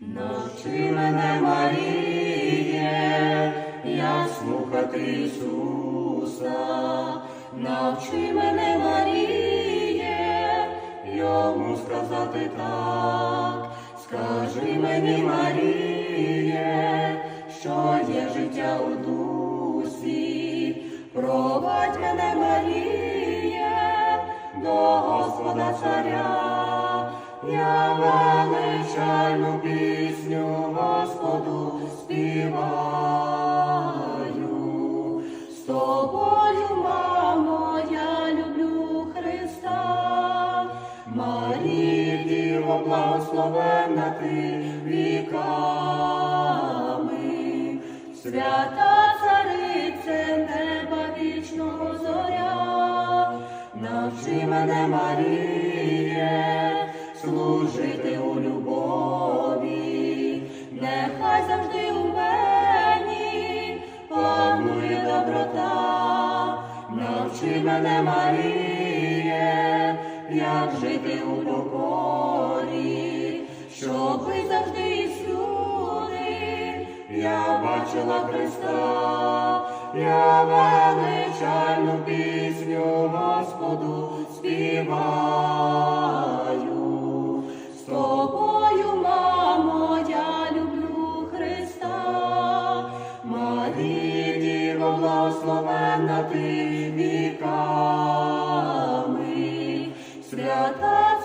Навчи мене, Маріє, як слухати Ісуса, навчи мене, Маріє, йому сказати так, скажи мені, Маріє, що є життя у дусі, провадь мене, Маріє, до Господа Царя, я величайну пісню Господу співаю. З тобою, мамо, я люблю Христа, Марія, Діво, благословенна ти віками, свята царице неба вічного зоря, навчи мене, Маріє, служити у любові, мене, Маріє, як жити у покорі, щоб ви завжди і всюди я бачила Христа, я величайну пісню Господу співаю. З тобою, мамо, я люблю Христа, Марія, благословенна ти. the